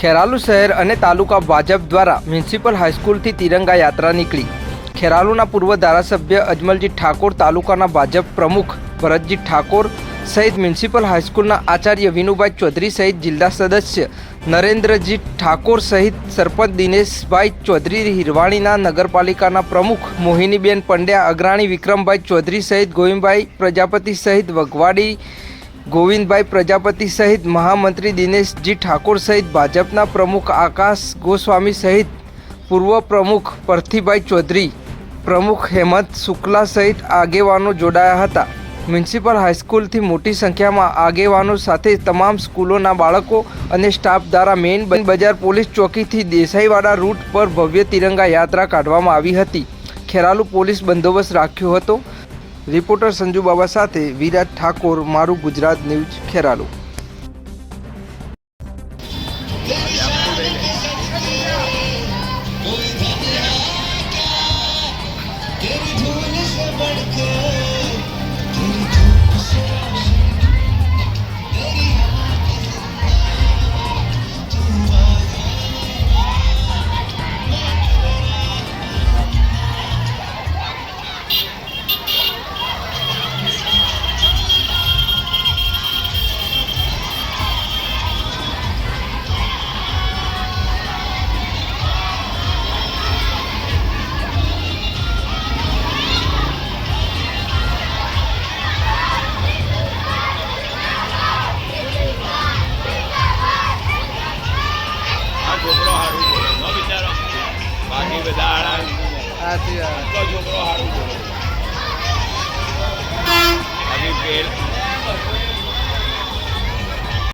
ખેરાલુ શહેર અને તાલુકા ભાજપ દ્વારા મ્યુનિસિપલ હાઈસ્કૂલથી તિરંગા યાત્રા નીકળી. ખેરાલુના પૂર્વ ધારાસભ્ય અજમલજી ઠાકોર, તાલુકાના ભાજપ પ્રમુખ ભરતજી ઠાકોર સહિત મ્યુનિસિપલ હાઈસ્કૂલના આચાર્ય વિનુભાઈ ચૌધરી સહિત જિલ્લા સદસ્ય નરેન્દ્રજી ઠાકોર સહિત સરપંચ દિનેશભાઈ ચૌધરી, હિરવાણીના નગરપાલિકાના પ્રમુખ મોહિનીબેન પંડ્યા, અગ્રણી વિક્રમભાઈ ચૌધરી સહિત ગોવિંદભાઈ પ્રજાપતિ સહિત વઘવાડી ગોવિંદભાઈ પ્રજાપતિ સહિત મહામંત્રી દિનેશજી ઠાકોર સહિત ભાજપના પ્રમુખ આકાશ ગોસ્વામી સહિત પૂર્વ પ્રમુખ પરથીભાઈ ચૌધરી, પ્રમુખ હેમંત શુક્લા સહિત આગેવાનો જોડાયા હતા. મ્યુનિસિપલ હાઈસ્કૂલથી મોટી સંખ્યામાં આગેવાનો સાથે તમામ સ્કૂલોના બાળકો અને સ્ટાફ દ્વારા મેઇન બજાર પોલીસ ચોકીથી દેસાઈવાડા રૂટ પર ભવ્ય તિરંગા યાત્રા કાઢવામાં આવી હતી. ખેરાલુ પોલીસ બંદોબસ્ત રાખ્યો હતો. રિપોર્ટર સંજુ બાબા સાથે વિરાજ ઠાકોર મારું ગુજરાત ન્યૂઝ ખેરાલુ. છોકરો હારું બોલે. ન બિચારો. બાકી બધા તો છોકરો હારું બોલે.